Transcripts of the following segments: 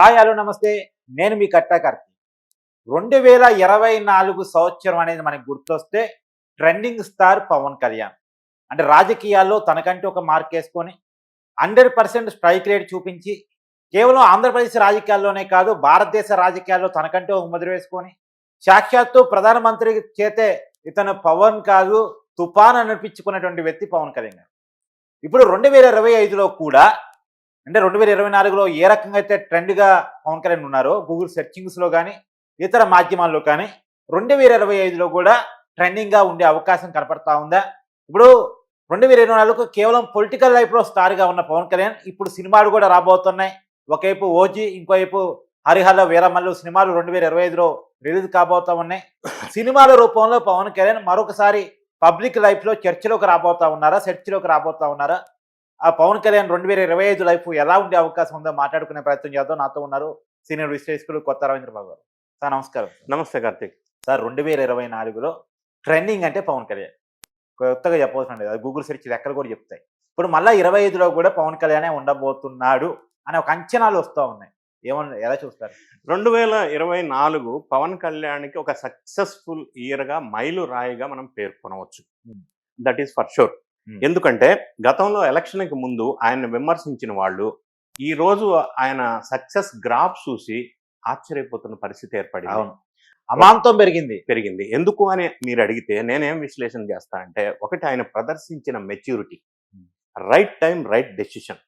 Hi hello నమస్తే. నేను మీ కట్టాకర్తి రెండు వేల ఇరవై నాలుగు సంవత్సరం అనేది మనకి గుర్తొస్తే ట్రెండింగ్ స్టార్ పవన్ కళ్యాణ్. అంటే రాజకీయాల్లో తనకంటే ఒక మార్క్ వేసుకొని హండ్రెడ్ పర్సెంట్ స్ట్రైక్ రేట్ చూపించి కేవలం ఆంధ్రప్రదేశ్ రాజకీయాల్లోనే కాదు భారతదేశ రాజకీయాల్లో తనకంటే ఒక ముద్ర వేసుకొని సాక్షాత్తు ప్రధానమంత్రి చేతే ఇతను పవన్ కాదు తుఫాన్ అనిపించుకున్నటువంటి వ్యక్తి పవన్ కళ్యాణ్ ఇప్పుడు రెండు వేల ఇరవై ఐదులో కూడా అంటే రెండు వేల ఇరవై నాలుగులో ఏ రకంగా అయితే ట్రెండ్గా పవన్ కళ్యాణ్ ఉన్నారో గూగుల్ సెర్చింగ్స్లో కానీ ఇతర మాధ్యమాల్లో కానీ రెండు వేల ఇరవై ఐదులో కూడా ట్రెండింగ్గా ఉండే అవకాశం కనపడతా ఉందా? ఇప్పుడు రెండు వేల ఇరవై నాలుగు కేవలం పొలిటికల్ లైఫ్లో స్టార్గా ఉన్న పవన్ కళ్యాణ్ ఇప్పుడు సినిమాలు కూడా రాబోతున్నాయి. ఒకవైపు ఓజీ ఇంకోవైపు హరిహర వీరమల్లు సినిమాలు రెండు వేల ఇరవై ఐదులో రిలీజ్ కాబోతా ఉన్నాయి. సినిమాల రూపంలో పవన్ కళ్యాణ్ మరొకసారి పబ్లిక్ లైఫ్లో చర్చలోకి రాబోతా ఉన్నారా? చర్చలోకి రాబోతా ఉన్నారా? ఆ పవన్ కళ్యాణ్ రెండు వేల ఇరవై ఐదు లైఫ్ ఎలా ఉండే అవకాశం ఉందో మాట్లాడుకునే ప్రయత్నం చేద్దాం. నాతో ఉన్నారు సీనియర్ విశ్లేషకులు కొత్త రవీంద్ర బాబు గారు. సార్ నమస్కారం నమస్తే కార్తీక్. సార్ రెండు వేల ఇరవై నాలుగులో ట్రెండింగ్ అంటే పవన్ కళ్యాణ్. కొత్తగా చెప్పవలసిన లేదు అది. గూగుల్ సెర్చ్ లెక్కలు కూడా చెప్తాయి. ఇప్పుడు మళ్ళీ ఇరవై ఐదులో కూడా పవన్ కళ్యాణే ఉండబోతున్నాడు అనే ఒక అంచనాలు వస్తూ ఉన్నాయి. ఏమన్నా ఎలా చూస్తారు? రెండు వేల ఇరవై నాలుగు పవన్ కళ్యాణ్కి ఒక సక్సెస్ఫుల్ ఇయర్గా మైలు రాయిగా మనం పేర్కొనవచ్చు. That is for sure. ఎందుకంటే గతంలో ఎలక్షన్కి ముందు ఆయన విమర్శించిన వాళ్ళు ఈ రోజు ఆయన సక్సెస్ గ్రాఫ్ చూసి ఆశ్చర్యపోతున్న పరిస్థితి ఏర్పడింది. అవును. అమాంతం పెరిగింది. పెరిగింది. ఎందుకు అని మీరు అడిగితే నేనేం విశ్లేషణ చేస్తా అంటే ఒకటి ఆయన ప్రదర్శించిన maturity. Right time right decision.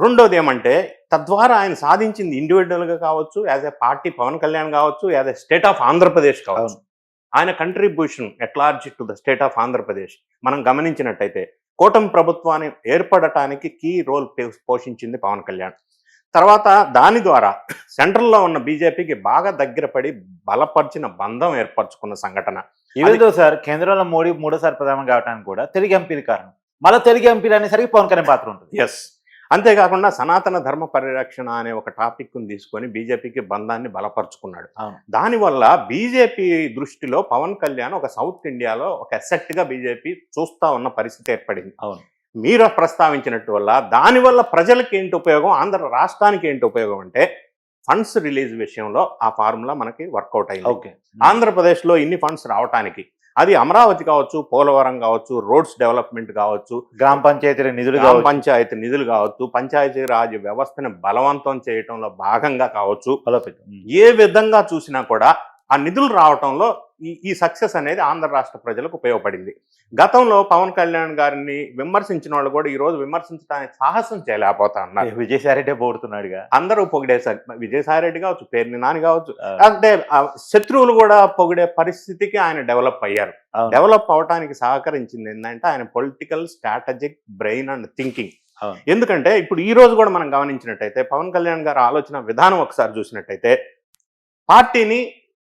రెండోది ఏమంటే తద్వారా ఆయన సాధించింది ఇండివిజువల్గా కావచ్చు as a party Pawan Kalyan కావచ్చు as a state of Andhra Pradesh కావచ్చు. ఆయన contribution at large to the state of Andhra Pradesh మనం గమనించినట్టయితే కూటమి ప్రభుత్వాన్ని ఏర్పడటానికి కీ రోల్ పోషించింది పవన్ కళ్యాణ్. తర్వాత దాని ద్వారా సెంట్రల్లో ఉన్న బీజేపీకి బాగా దగ్గర పడి బలపరిచిన బంధం ఏర్పరచుకున్న సంఘటన. ఈవెందో సార్ కేంద్రంలో మోడీ మూడోసారి ప్రధాని కావడానికి కూడా తెలుగు ఎంపీలు కారణం. మళ్ళీ తెలుగు ఎంపీలు అనేసరికి పవన్ కళ్యాణ్ పాత్ర ఉంటుంది. ఎస్ అంతేకాకుండా సనాతన ధర్మ పరిరక్షణ అనే ఒక టాపిక్ తీసుకొని బీజేపీకి బంధాన్ని బలపరుచుకున్నాడు. దానివల్ల బీజేపీ దృష్టిలో పవన్ కళ్యాణ్ ఒక సౌత్ ఇండియాలో ఒక గా బీజేపీ చూస్తా ఉన్న పరిస్థితి ఏర్పడింది. అవును. మీరు ప్రస్తావించినట్టు వల్ల దానివల్ల ప్రజలకు ఏంటి ఉపయోగం? ఆంధ్ర రాష్ట్రానికి ఏంటి ఉపయోగం అంటే ఫండ్స్ రిలీజ్ విషయంలో ఆ ఫార్ములా మనకి వర్కౌట్ అయింది. ఓకే. ఆంధ్రప్రదేశ్లో ఇన్ని ఫండ్స్ రావటానికి అది అమరావతి కావచ్చు పోలవరం కావచ్చు రోడ్స్ డెవలప్మెంట్ కావచ్చు గ్రామ పంచాయతీ నిధులు గ్రామ పంచాయతీ నిధులు కావచ్చు పంచాయతీ రాజ్ వ్యవస్థను బలవంతం చేయటంలో భాగంగా కావచ్చు. ఏ విధంగా చూసినా కూడా ఆ నిధులు రావటంలో ఈ ఈ సక్సెస్ అనేది ఆంధ్ర రాష్ట్ర ప్రజలకు ఉపయోగపడింది. గతంలో పవన్ కళ్యాణ్ గారిని విమర్శించిన వాళ్ళు కూడా ఈ రోజు విమర్శించడానికి సాహసం చేయలేకపోతా అన్నారు విజయసాయి రెడ్డి పోడుతున్నాడుగా అందరూ పొగిడేశారు విజయసాయి రెడ్డి కావచ్చు పేర్ని నాని కావచ్చు. అంటే శత్రువులు కూడా పొగిడే పరిస్థితికి ఆయన డెవలప్ అయ్యారు. డెవలప్ అవడానికి సహకరించింది ఏంటంటే ఆయన political strategic brain and thinking. ఎందుకంటే ఇప్పుడు ఈ రోజు కూడా మనం గమనించినట్టయితే పవన్ కళ్యాణ్ గారి ఆలోచన విధానం ఒకసారి చూసినట్టయితే పార్టీని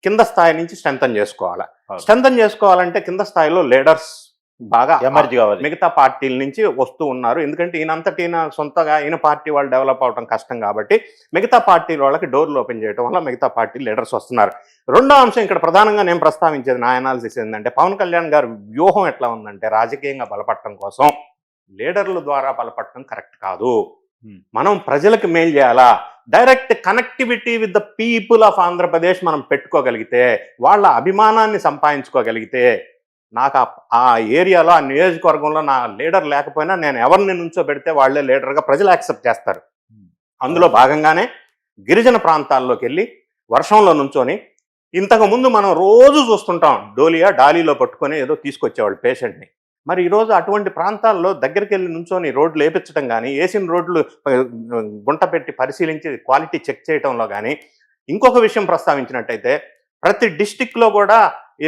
కింద స్థాయి నుంచి స్ట్రెంథన్ చేసుకోవాలి. స్ట్రెంథన్ చేసుకోవాలంటే కింద స్థాయిలో లీడర్స్ బాగా ఎమర్జ్ కావాలి. మిగతా పార్టీల నుంచి వస్తూ ఉన్నారు. ఎందుకంటే ఈయనంతటి ఈయన సొంతగా ఈయన పార్టీ వాళ్ళు డెవలప్ అవడం కష్టం కాబట్టి మిగతా పార్టీల వాళ్ళకి డోర్లు ఓపెన్ చేయడం వల్ల మిగతా పార్టీ లీడర్స్ వస్తున్నారు. రెండో అంశం ఇక్కడ ప్రధానంగా నేను ప్రస్తావించేది నా అనాలిసిస్ ఏంటంటే పవన్ కళ్యాణ్ గారి వ్యూహం ఎట్లా ఉందంటే రాజకీయంగా బలపడటం కోసం లీడర్ల ద్వారా బలపడటం కరెక్ట్ కాదు. మనం ప్రజలకు మేలు చేయాలా? Direct connectivity with the people of Andhra Pradesh మనం పెట్టుకోగలిగితే వాళ్ళ అభిమానాన్ని సంపాదించుకోగలిగితే నాకు ఆ- ఏరియాలో ఆ నియోజకవర్గంలో నా లీడర్ లేకపోయినా నేను ఎవరిని నుంచో పెడితే వాళ్ళే లీడర్గా ప్రజలు యాక్సెప్ట్ చేస్తారు. అందులో భాగంగానే గిరిజన ప్రాంతాల్లోకి వెళ్ళి వర్షంలో నుంచొని ఇంతకు ముందు మనం రోజు చూస్తుంటాం డోలియా డాలీలో పట్టుకొని ఏదో తీసుకొచ్చేవాళ్ళు పేషెంట్ని. మరి ఈరోజు అటువంటి ప్రాంతాల్లో దగ్గరికి వెళ్ళి నుంచొని రోడ్లు వేపించడం కానీ వేసిన రోడ్లు గుంట పెట్టి పరిశీలించి క్వాలిటీ చెక్ చేయడంలో కానీ ఇంకొక విషయం ప్రస్తావించినట్టయితే ప్రతి డిస్టిక్లో కూడా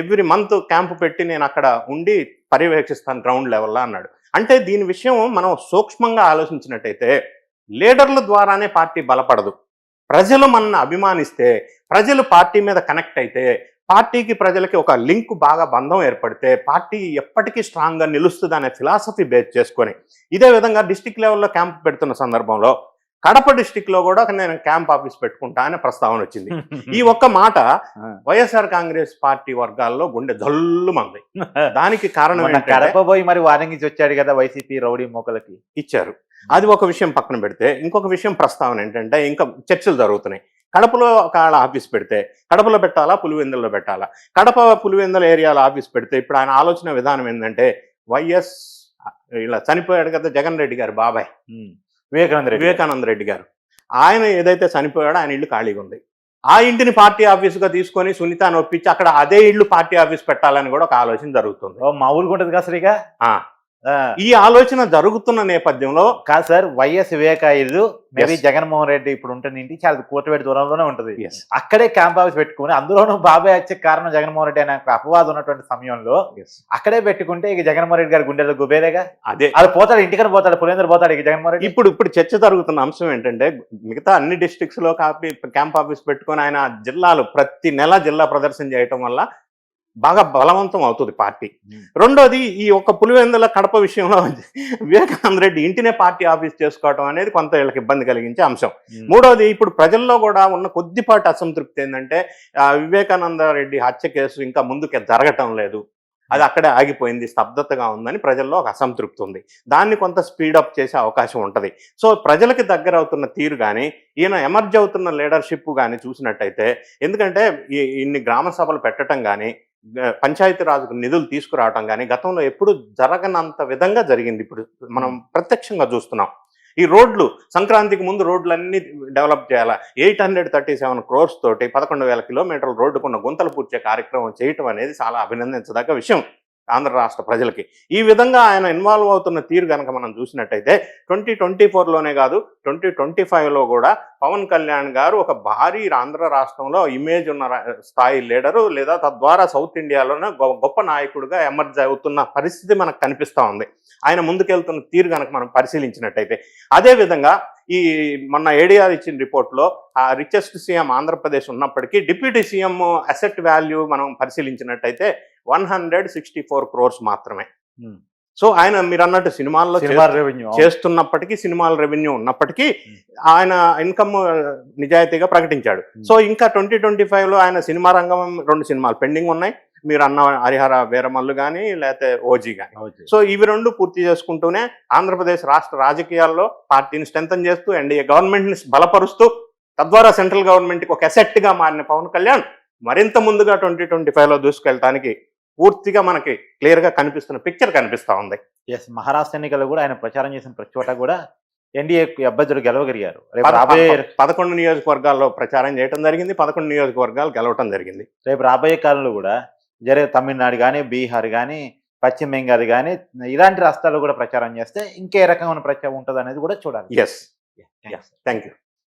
ఎవ్రీ మంత్ క్యాంపు పెట్టి నేను అక్కడ ఉండి పర్యవేక్షిస్తాను గ్రౌండ్ లెవెల్లో అన్నాడు. అంటే దీని విషయం మనం సూక్ష్మంగా ఆలోచించినట్టయితే లీడర్ల ద్వారానే పార్టీ బలపడదు. ప్రజలు మనల్ని అభిమానిస్తే ప్రజలు పార్టీ మీద కనెక్ట్ అయితే పార్టీకి ప్రజలకి ఒక లింక్ బాగా బంధం ఏర్పడితే పార్టీ ఎప్పటికీ స్ట్రాంగ్గా నిలుస్తుంది అనే ఫిలాసఫీ బేస్ చేసుకొని ఇదే విధంగా డిస్టిక్ లెవెల్లో క్యాంప్ పెడుతున్న సందర్భంలో కడప డిస్టిక్లో కూడా నేను క్యాంప్ ఆఫీస్ పెట్టుకుంటా అనే ప్రస్తావన వచ్చింది. ఈ ఒక్క మాట. వైఎస్ఆర్ కాంగ్రెస్ పార్టీ వర్గాల్లో గుండె జల్లు మంది. దానికి కారణం మొన్న ఏంటంటే కడప పోయి మరి వార్నింగ్ ఇచ్చి వచ్చాడు కదా వైసీపీ రౌడీ మొక్కలకి ఇచ్చారు. అది ఒక విషయం పక్కన పెడితే ఇంకొక విషయం ప్రస్తావన ఏంటంటే ఇంకా చర్చలు జరుగుతున్నాయి. కడపలో ఒక ఆఫీస్ పెడితే కడపలో పెట్టాలా పులివెందుల్లో పెట్టాలా? కడప పులివెందుల ఏరియాలో ఆఫీస్ పెడితే ఇప్పుడు ఆయన ఆలోచన విధానం ఏంటంటే వైఎస్ ఇలా చనిపోయాడు కదా జగన్ రెడ్డి గారు బాబాయ్. వివేకానంద రెడ్డి వివేకానంద రెడ్డి గారు. ఆయన ఏదైతే చనిపోయాడో ఆయన ఇల్లు ఖాళీగా ఉంది. ఆ ఇంటిని పార్టీ ఆఫీసుగా తీసుకొని సునీతాన్ని ఒప్పించి అక్కడ అదే ఇల్లు పార్టీ ఆఫీస్ పెట్టాలని కూడా ఒక ఆలోచన జరుగుతుంది. ఓ మా ఊరికి ఉంటుంది కదా. ఆ, ఈ ఆలోచన జరుగుతున్న నేపథ్యంలో కాదు సార్ వైఎస్ వివేక ఇల్లు మేబీ. జగన్మోహన్ రెడ్డి ఇప్పుడు ఉంటుంది ఇంటి చాలా కోటవేడి దూరంలోనే ఉంటుంది. అక్కడే క్యాంప్ ఆఫీస్ పెట్టుకుని అందులోనూ బాబాయ్ వచ్చే కారణం జగన్మోహన్ రెడ్డి అనే అపవాదం ఉన్నటువంటి సమయంలో అక్కడే పెట్టుకుంటే ఇక జగన్మోహన్ రెడ్డి గారి గుండెలో గుబేరేగా అదే. అది పోతాడు ఇంటికని పోతాడు పులేందర్ పోతాడు ఇక జగన్మోహన్ రెడ్డి. ఇప్పుడు ఇప్పుడు చర్చ జరుగుతున్న అంశం ఏంటంటే మిగతా అన్ని డిస్ట్రిక్ట్స్లో కాపీ క్యాంప్ ఆఫీస్ పెట్టుకొని ఆయన జిల్లాలు ప్రతి నెల జిల్లా ప్రదర్శన చేయటం వల్ల బాగా బలవంతం అవుతుంది పార్టీ. రెండోది ఈ ఒక్క పులివెందుల కడప విషయంలో వివేకానంద రెడ్డి ఇంటినే పార్టీ ఆఫీస్ చేసుకోవటం అనేది కొంత వీళ్ళకి ఇబ్బంది కలిగించే అంశం. మూడోది ఇప్పుడు ప్రజల్లో కూడా ఉన్న కొద్దిపాటి అసంతృప్తి ఏంటంటే వివేకానంద రెడ్డి హత్య కేసు ఇంకా ముందుకు జరగటం లేదు. అది అక్కడే ఆగిపోయింది స్తబ్దతగా ఉందని ప్రజల్లో ఒక అసంతృప్తి ఉంది. దాన్ని కొంత స్పీడప్ చేసే అవకాశం ఉంటుంది. సో ప్రజలకి దగ్గర అవుతున్న తీరు కానీ ఈయన ఎమర్జ్ అవుతున్న లీడర్షిప్ కానీ చూసినట్టయితే ఎందుకంటే ఈ ఇన్ని గ్రామ సభలు పెట్టడం కానీ పంచాయతీ రాజుకు నిధులు తీసుకురావటం కానీ గతంలో ఎప్పుడు జరగనంత విధంగా జరిగింది. ఇప్పుడు మనం ప్రత్యక్షంగా చూస్తున్నాం. ఈ రోడ్లు సంక్రాంతికి ముందు రోడ్లన్నీ డెవలప్ చేయాలా? Eight hundred thirty seven crores తోటి పదకొండు వేల కిలోమీటర్ల రోడ్డుకున్న గుంతలు పూడ్చే కార్యక్రమం చేయటం అనేది చాలా అభినందించదగ్గ విషయం. ఆంధ్ర రాష్ట్ర ప్రజలకి. ఈ విధంగా ఆయన ఇన్వాల్వ్ అవుతున్న తీరు కనుక మనం చూసినట్టయితే ట్వంటీ ట్వంటీ ఫోర్లోనే కాదు ట్వంటీ ట్వంటీ ఫైవ్లో కూడా పవన్ కళ్యాణ్ గారు ఒక భారీ ఆంధ్ర రాష్ట్రంలో ఇమేజ్ ఉన్న స్థాయి లీడరు లేదా తద్వారా సౌత్ ఇండియాలోనే గొ- గొప్ప నాయకుడిగా ఎమర్జ్ అవుతున్న పరిస్థితి మనకు కనిపిస్తూ ఉంది. ఆయన ముందుకెళ్తున్న తీరు కనుక మనం పరిశీలించినట్టయితే. అదేవిధంగా ఈ మొన్న ఏడీఆర్ ఇచ్చిన రిపోర్ట్లో ఆ రిచెస్ట్ సీఎం ఆంధ్రప్రదేశ్ ఉన్నప్పటికీ డిప్యూటీ సీఎం అసెట్ వాల్యూ మనం పరిశీలించినట్టయితే one hundred sixty four crores మాత్రమే ఉమ్. సో ఆయన మీరు అన్నట్టు సినిమాల్లో రెవెన్యూ చేస్తున్నప్పటికీ సినిమాల రెవెన్యూ ఉన్నప్పటికీ Hmm. ఆయన ఇన్కమ్ నిజాయితీగా ప్రకటించాడు Hmm. సో ఇంకా ట్వంటీ ట్వంటీ ఫైవ్లో ఆయన సినిమా రంగం రెండు సినిమాలు పెండింగ్ ఉన్నాయి మీరు అన్న హరిహర వీరమల్లు కానీ లేకపోతే ఓజీ కానీ సో ఇవి రెండు పూర్తి చేసుకుంటూనే ఆంధ్రప్రదేశ్ రాష్ట్ర రాజకీయాల్లో పార్టీని స్ట్రెంథన్ చేస్తూ ఎన్డీఏ గవర్నమెంట్ని బలపరుస్తూ తద్వారా సెంట్రల్ గవర్నమెంట్కి ఒక అసెట్గా మారిన పవన్ కళ్యాణ్ మరింత ముందుగా ట్వంటీ ట్వంటీ ఫైవ్లో దూసుకెళ్ళటానికి పూర్తిగా మనకి క్లియర్గా కనిపిస్తున్న పిక్చర్ కనిపిస్తా ఉంది. ఎస్ మహారాష్ట్ర ఎన్నికల్లో కూడా ఆయన ప్రచారం చేసిన ప్రతి చోట కూడా ఎన్డీఏ అభ్యర్థులు గెలవగలిగారు. రేపు రాబోయే పద- పదకొండు నియోజకవర్గాల్లో ప్రచారం చేయడం జరిగింది పదకొండు నియోజకవర్గాలు గెలవటం జరిగింది. రేపు రాబోయే కాలంలో కూడా జరిగే తమిళనాడు కానీ బీహార్ కానీ పశ్చిమ బెంగాల్ కానీ ఇలాంటి రాష్ట్రాల్లో కూడా ప్రచారం చేస్తే ఇంకే రకమైన ప్రచారం ఉంటుంది అనేది కూడా చూడాలి. Yes thank you